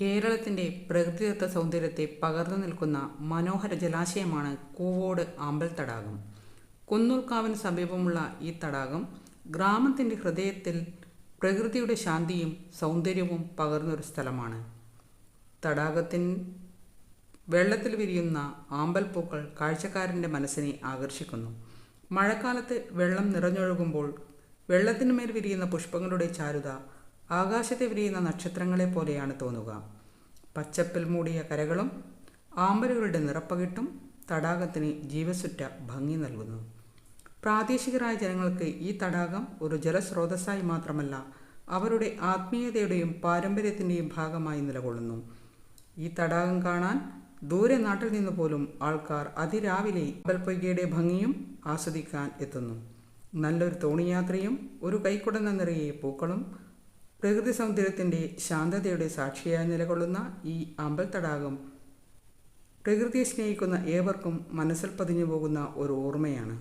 കേരളത്തിന്റെ പ്രകൃതിദത്ത സൗന്ദര്യത്തെ പകർന്നു നിൽക്കുന്ന മനോഹര ജലാശയമാണ് കൂവോട് ആമ്പൽ തടാകം. കുന്നൂർക്കാവിന് സമീപമുള്ള ഈ തടാകം ഗ്രാമത്തിന്റെ ഹൃദയത്തിൽ പ്രകൃതിയുടെ ശാന്തിയും സൗന്ദര്യവും പകർന്നൊരു സ്ഥലമാണ്. തടാകത്തിൻ വെള്ളത്തിൽ വിരിയുന്ന ആമ്പൽ പൂക്കൾ കാഴ്ചക്കാരന്റെ മനസ്സിനെ ആകർഷിക്കുന്നു. മഴക്കാലത്ത് വെള്ളം നിറഞ്ഞൊഴുകുമ്പോൾ വെള്ളത്തിനുമേൽ വിരിയുന്ന പുഷ്പങ്ങളുടെ ചാരുത ആകാശത്തെ വിരിയുന്ന നക്ഷത്രങ്ങളെ പോലെയാണ് തോന്നുക. പച്ചപ്പിൽ മൂടിയ കരകളും ആമ്പലുകളുടെ നിറപ്പകിട്ടും തടാകത്തിന് ജീവസുറ്റ ഭംഗി നൽകുന്നു. പ്രാദേശികരായ ജനങ്ങൾക്ക് ഈ തടാകം ഒരു ജലസ്രോതസ്സായി മാത്രമല്ല അവരുടെ ആത്മീയതയുടെയും പാരമ്പര്യത്തിന്റെയും ഭാഗമായി നിലകൊള്ളുന്നു. ഈ തടാകം കാണാൻ ദൂരെ നാട്ടിൽ നിന്ന് പോലും ആൾക്കാർ അതിരാവിലെ അമ്പൽപ്പൊയ്കയുടെ ഭംഗിയും ആസ്വദിക്കാൻ എത്തുന്നു. നല്ലൊരു തോണിയാത്രയും ഒരു കൈക്കുടന്ന നിറയെ പൂക്കളും പ്രകൃതി സൗന്ദര്യത്തിന്റെ ശാന്തതയുടെ സാക്ഷിയായി നിലകൊള്ളുന്ന ഈ അമ്പൽ തടാകം പ്രകൃതിയെ സ്നേഹിക്കുന്ന ഏവർക്കും മനസ്സിൽ പതിഞ്ഞു പോകുന്ന ഒരു ഓർമ്മയാണ്.